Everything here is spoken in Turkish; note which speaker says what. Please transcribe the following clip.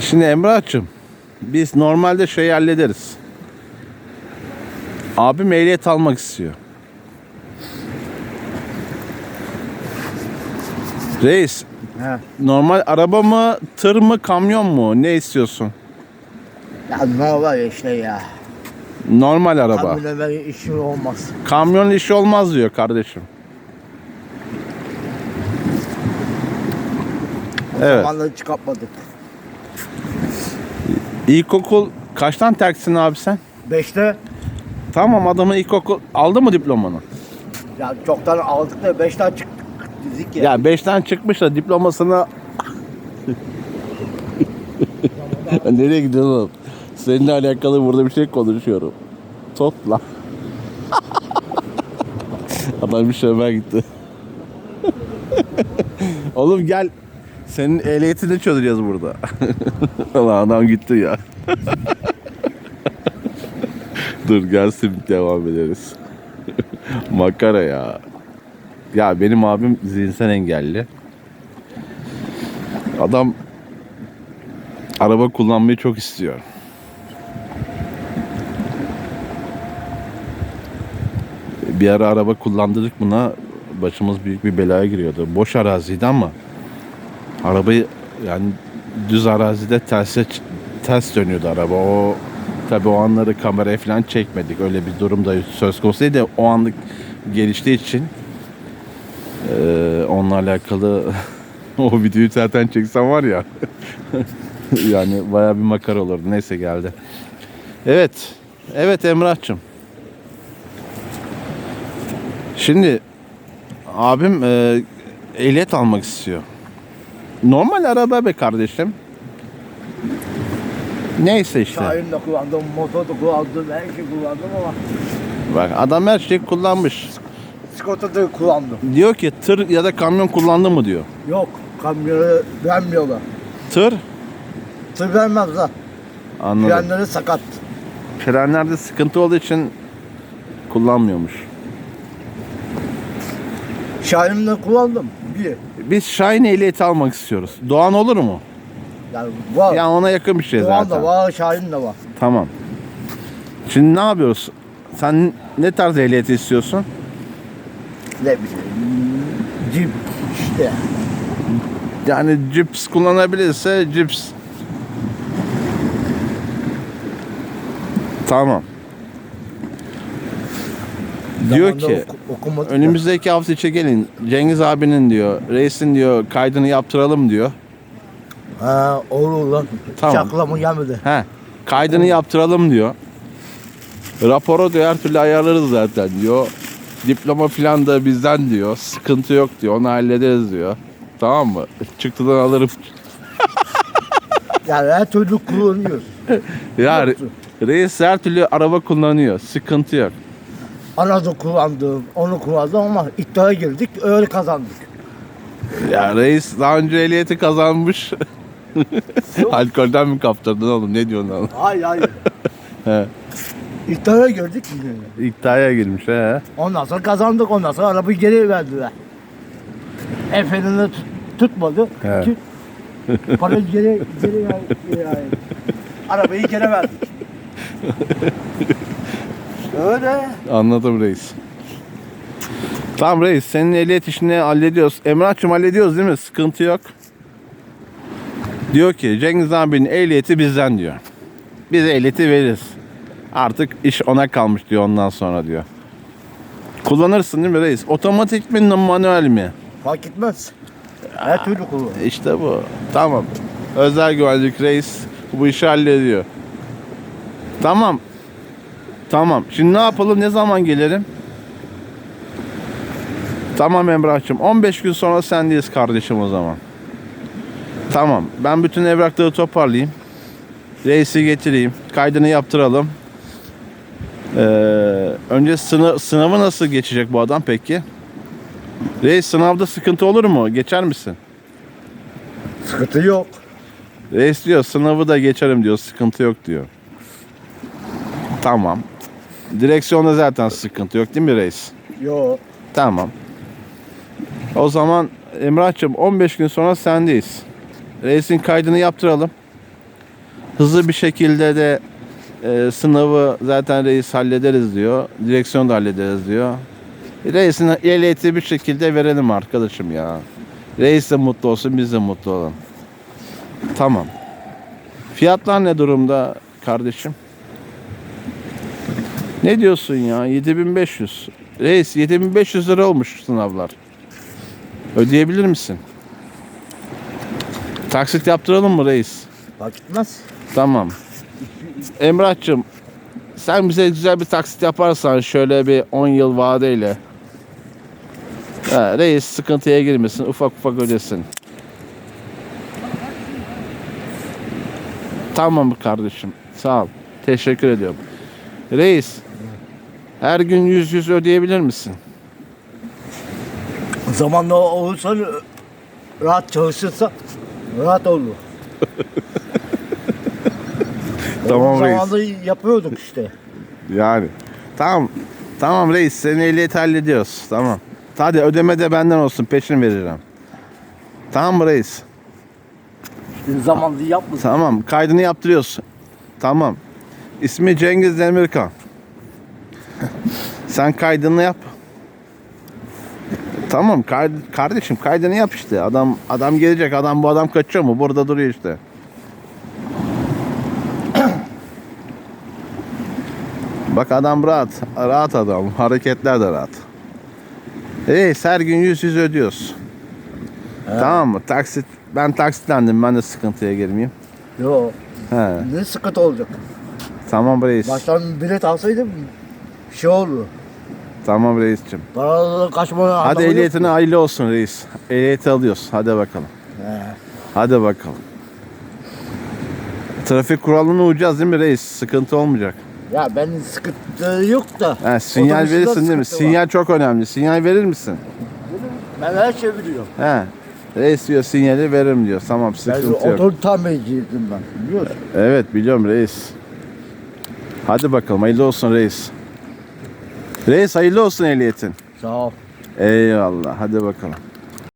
Speaker 1: Şimdi Emrah'cığım biz normalde şey hallederiz. Abim ehliyet almak istiyor. Reis
Speaker 2: He.
Speaker 1: normal araba mı tır mı kamyon mu ne istiyorsun?
Speaker 2: Ya ne var işte ya.
Speaker 1: Normal araba.
Speaker 2: Kamyona ben işi olmaz.
Speaker 1: Kamyon işi olmaz diyor kardeşim.
Speaker 2: O
Speaker 1: Evet.
Speaker 2: zamanları çıkartmadık.
Speaker 1: İlkokul kaçtan terksin abi sen?
Speaker 2: Beşte
Speaker 1: Tamam adamın ilkokul aldı mı diplomanı?
Speaker 2: ya çoktan aldık da beşten çıktık dedik ya.
Speaker 1: Ya 5'ten çıkmış da diplomasını Nereye gidiyorsun oğlum? Seninle alakalı burada bir şey konuşuyorum. Topla. Adam bir şöme gitti. oğlum gel. Senin ehliyetini çözeceğiz burada. Ulan adam gitti ya. Dur gelsin devam ederiz. Makara ya. Ya benim abim zihinsel engelli. Adam araba kullanmayı çok istiyor. Bir ara araba kullandırdık buna başımız büyük bir belaya giriyordu. Boş araziydi ama arabayı yani düz arazide terse ters dönüyordu araba. O tabii o anları kameraya falan çekmedik. Öyle bir durum da söz konusu değil de o anlık geliştiği için ee, onunla alakalı o videoyu zaten çeksem var ya yani baya bir makara olurdu. Neyse geldi. Evet. Evet Emrah'cığım. Şimdi abim e, ehliyet almak istiyor. Normal araba be kardeşim. Neyse işte.
Speaker 2: Şahin de kullandım, motor da kullandım, her şey kullandım ama
Speaker 1: Bak adam her şeyi kullanmış.
Speaker 2: sigorta da kullandım.
Speaker 1: Diyor ki tır ya da kamyon kullandı mı diyor.
Speaker 2: Yok, kamyonu vermiyorlar.
Speaker 1: Tır
Speaker 2: Tır vermezler.
Speaker 1: anladım.
Speaker 2: Frenleri sakat.
Speaker 1: Frenlerde sıkıntı olduğu için kullanmıyormuş.
Speaker 2: Şahin'de kullandım. Bir.
Speaker 1: Biz Şahin ehliyeti almak istiyoruz. Doğan olur mu?
Speaker 2: Yani var.
Speaker 1: Ya ona yakın bir şey
Speaker 2: Doğan
Speaker 1: zaten.
Speaker 2: da var, Şahin de var.
Speaker 1: Tamam. Şimdi ne yapıyoruz? Sen ne tarz ehliyeti istiyorsun?
Speaker 2: Ne bileyim. Cip işte.
Speaker 1: Yani cips kullanabilirse cips. Tamam. Diyor ki
Speaker 2: oku-
Speaker 1: önümüzdeki hafta içe gelin. Cengiz abinin diyor, reisin diyor kaydını yaptıralım diyor.
Speaker 2: Ha olur lan.
Speaker 1: Tamam.
Speaker 2: Çaklama gelmedi.
Speaker 1: He. Kaydını yaptıralım diyor. Raporu diyor her türlü ayarlarız zaten diyor. Diploma filan da bizden diyor. Sıkıntı yok diyor. Onu hallederiz diyor. Tamam mı? Çıktıdan alırım.
Speaker 2: Yani her türlü kullanıyoruz.
Speaker 1: Ya
Speaker 2: Yoktu.
Speaker 1: reis her türlü araba kullanıyor. Sıkıntı yok.
Speaker 2: Anadolu kullandım, onu kullandım ama iddiaya girdik, öyle kazandık.
Speaker 1: Ya reis daha önce ehliyeti kazanmış. Alkolden mi kaptırdın oğlum? Ne diyorsun oğlum?
Speaker 2: Hayır hayır.
Speaker 1: He.
Speaker 2: İddiaya girdik.
Speaker 1: İddiaya girmiş he.
Speaker 2: Ondan sonra kazandık, ondan sonra arabayı geri verdiler. Efendim tut, tutmadı.
Speaker 1: He.
Speaker 2: Tut, parayı geri, geri ver, yani. Arabayı geri verdik. Öyle.
Speaker 1: Anladım reis. Tamam reis senin ehliyet işini hallediyoruz. Emrah'cığım hallediyoruz değil mi? Sıkıntı yok. Diyor ki Cengiz abinin ehliyeti bizden diyor. Biz ehliyeti veririz. Artık iş ona kalmış diyor ondan sonra diyor. Kullanırsın değil mi reis? Otomatik mi manuel mi?
Speaker 2: Fark etmez. Her türlü kullan.
Speaker 1: İşte bu. Tamam. Özel güvenlik reis bu işi hallediyor. Tamam. Tamam. Şimdi ne yapalım? Ne zaman gelirim? Tamam Emrah'cığım. 15 gün sonra sendeyiz kardeşim o zaman. Tamam. Ben bütün evrakları toparlayayım. Reisi getireyim. Kaydını yaptıralım. Ee, önce sınav, sınavı nasıl geçecek bu adam peki? Reis sınavda sıkıntı olur mu? Geçer misin?
Speaker 2: Sıkıntı yok.
Speaker 1: Reis diyor sınavı da geçerim diyor sıkıntı yok diyor. Tamam. Direksiyonda zaten sıkıntı yok değil mi reis?
Speaker 2: Yok.
Speaker 1: Tamam. O zaman Emrah'cığım 15 gün sonra sendeyiz. Reisin kaydını yaptıralım. Hızlı bir şekilde de e, sınavı zaten reis hallederiz diyor. Direksiyon da hallederiz diyor. Reisin ehliyeti bir şekilde verelim arkadaşım ya. Reis de mutlu olsun biz de mutlu olalım. Tamam. Fiyatlar ne durumda kardeşim? Ne diyorsun ya? 7500. Reis 7500 lira olmuş sınavlar. Ödeyebilir misin? Taksit yaptıralım mı reis?
Speaker 2: Fark etmez.
Speaker 1: Tamam. Emrah'cığım sen bize güzel bir taksit yaparsan şöyle bir 10 yıl vadeyle. Ha, reis sıkıntıya girmesin ufak ufak ödesin. Tamam kardeşim sağ ol. Teşekkür ediyorum. Reis her gün yüz yüz ödeyebilir misin?
Speaker 2: Zamanla olursa rahat çalışırsa rahat olur.
Speaker 1: Tamam reis.
Speaker 2: Zamanında yapıyorduk işte.
Speaker 1: Yani. Tamam. Tamam reis senin ehliyeti hallediyoruz. Tamam. Hadi ödeme de benden olsun peşin veririm. Tamam mı reis?
Speaker 2: Zamanında yapmadık.
Speaker 1: Tamam kaydını yaptırıyoruz. Tamam. İsmi Cengiz Demirkan. Sen kaydını yap. Tamam kardeşim kaydını yap işte. Adam adam gelecek. Adam bu adam kaçıyor mu? Burada duruyor işte. Bak adam rahat. Rahat adam. Hareketler de rahat. Reis her gün yüz yüz ödüyoruz. Tamam mı? Taksit ben taksitlendim. Ben de sıkıntıya girmeyeyim.
Speaker 2: Yo.
Speaker 1: He.
Speaker 2: Ne sıkıntı olacak?
Speaker 1: Tamam reis.
Speaker 2: Baştan bilet alsaydım bir şey olur.
Speaker 1: Tamam reisçim.
Speaker 2: Paralarla kaçma
Speaker 1: Hadi ehliyetine hayırlı olsun reis. Ehliyeti alıyoruz. Hadi bakalım.
Speaker 2: He.
Speaker 1: Hadi bakalım. Trafik kuralına uyacağız değil mi reis? Sıkıntı olmayacak.
Speaker 2: Ya benim sıkıntı yok da.
Speaker 1: He, sinyal verirsin değil mi?
Speaker 2: sıkıntı var.
Speaker 1: Sinyal çok önemli. Sinyal verir misin?
Speaker 2: Ben her şey biliyorum.
Speaker 1: He. Reis diyor sinyali veririm diyor. Tamam
Speaker 2: Ben
Speaker 1: sıkıntı yok.
Speaker 2: otor tamirciydim ben. Biliyorsun.
Speaker 1: Evet biliyorum reis. Hadi bakalım hayırlı olsun reis. Reis hayırlı olsun ehliyetin.
Speaker 2: Sağ ol.
Speaker 1: Eyvallah hadi bakalım.